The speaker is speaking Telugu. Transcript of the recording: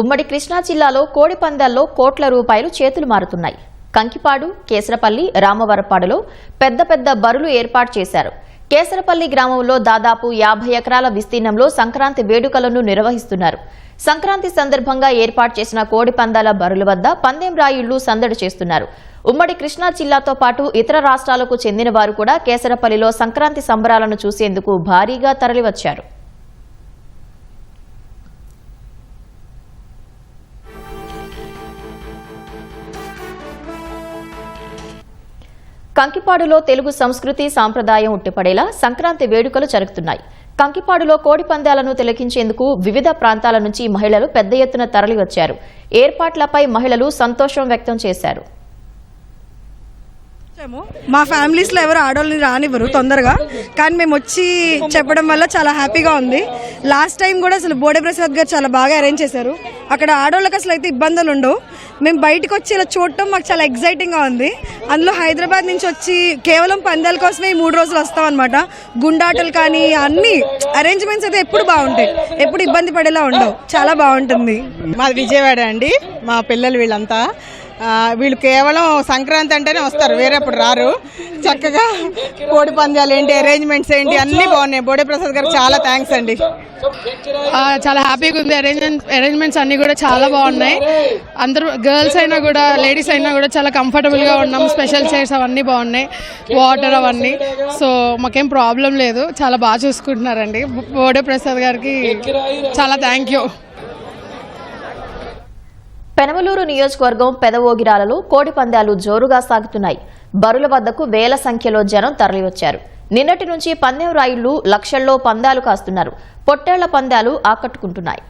ఉమ్మడి కృష్ణా జిల్లాలో కోడి పందాల్లో కోట్ల రూపాయలు చేతులు మారుతున్నాయి. కంకిపాడు కేసరపల్లి రామవరపాడులో పెద్ద పెద్ద బరులు ఏర్పాటు చేశారు. కేసరపల్లి గ్రామంలో దాదాపు యాభై ఎకరాల విస్తీర్ణంలో సంక్రాంతి వేడుకలను నిర్వహిస్తున్నారు. సంక్రాంతి సందర్భంగా ఏర్పాటు చేసిన కోడి పందాల బరుల వద్ద పందెం రాయుళ్ళు సందడి చేస్తున్నారు. ఉమ్మడి కృష్ణా జిల్లాతో పాటు ఇతర రాష్ట్రాలకు చెందిన వారు కూడా కేసరపల్లిలో సంక్రాంతి సంబరాలను చూసేందుకు భారీగా తరలివచ్చారు. కంకిపాడులో తెలుగు సంస్కృతి సాంప్రదాయం ఉట్టిపడేలా సంక్రాంతి వేడుకలు జరుగుతున్నాయి. కంకిపాడులో కోడి పందాలను తిలకించేందుకు వివిధ ప్రాంతాల నుంచి మహిళలు పెద్ద ఎత్తున తరలివచ్చారు. ఏర్పాట్లపై మహిళలు సంతోషం వ్యక్తం చేశారు. మా ఫ్యామిలీస్లో ఎవరు ఆడవాళ్ళని రానివ్వరు తొందరగా. కానీ మేము వచ్చి చెప్పడం వల్ల చాలా హ్యాపీగా ఉంది. లాస్ట్ టైం కూడా అసలు బోడే ప్రసాద్ గారు చాలా బాగా అరేంజ్ చేశారు. అక్కడ ఆడవాళ్ళకి అసలు అయితే ఇబ్బందులు ఉండవు. మేము బయటకు వచ్చి ఇలా చూడటం మాకు చాలా ఎగ్జైటింగ్గా ఉంది. అందులో హైదరాబాద్ నుంచి వచ్చి కేవలం పందాల కోసమే ఈ మూడు రోజులు వస్తాం అనమాట గుండాటలు కానీ అన్ని అరేంజ్మెంట్స్ అయితే ఎప్పుడు బాగుంటాయి. ఎప్పుడు ఇబ్బంది పడేలా ఉండవు. చాలా బాగుంటుంది. మాది విజయవాడ అండి. మా పిల్లలు వీళ్ళంతా. వీళ్ళు కేవలం సంక్రాంతి అంటేనే వస్తారు. వేరేప్పుడు రారు. చక్కగా కోడి పందాలు ఏంటి అరేంజ్మెంట్స్ ఏంటి అన్నీ బాగున్నాయి. బోడే ప్రసాద్ గారు చాలా థ్యాంక్స్ అండి. చాలా హ్యాపీగా ఉంది. అరేంజ్మెంట్ అరేంజ్మెంట్స్ అన్నీ కూడా చాలా బాగున్నాయి. అందరూ గర్ల్స్ అయినా కూడా లేడీస్ అయినా కూడా చాలా కంఫర్టబుల్గా ఉన్నాం. స్పెషల్ చైర్స్ అవన్నీ బాగున్నాయి. వాటర్ అవన్నీ. సో మాకేం ప్రాబ్లం లేదు. చాలా బాగా చూసుకుంటున్నారండి. బోడే ప్రసాద్ గారికి చాలా థ్యాంక్ యూ పెనమలూరు నియోజకవర్గం పెదవోగిరాలలో కోడి పందాలు జోరుగా సాగుతున్నాయి. బరుల వద్దకు వేల సంఖ్యలో జనం తరలివచ్చారు. నిన్నటి నుంచి పందెం రాయుళ్ళు లక్షల్లో పందాలు కాస్తున్నారు. పొట్టేళ్ళ పందాలు ఆకట్టుకుంటున్నాయి.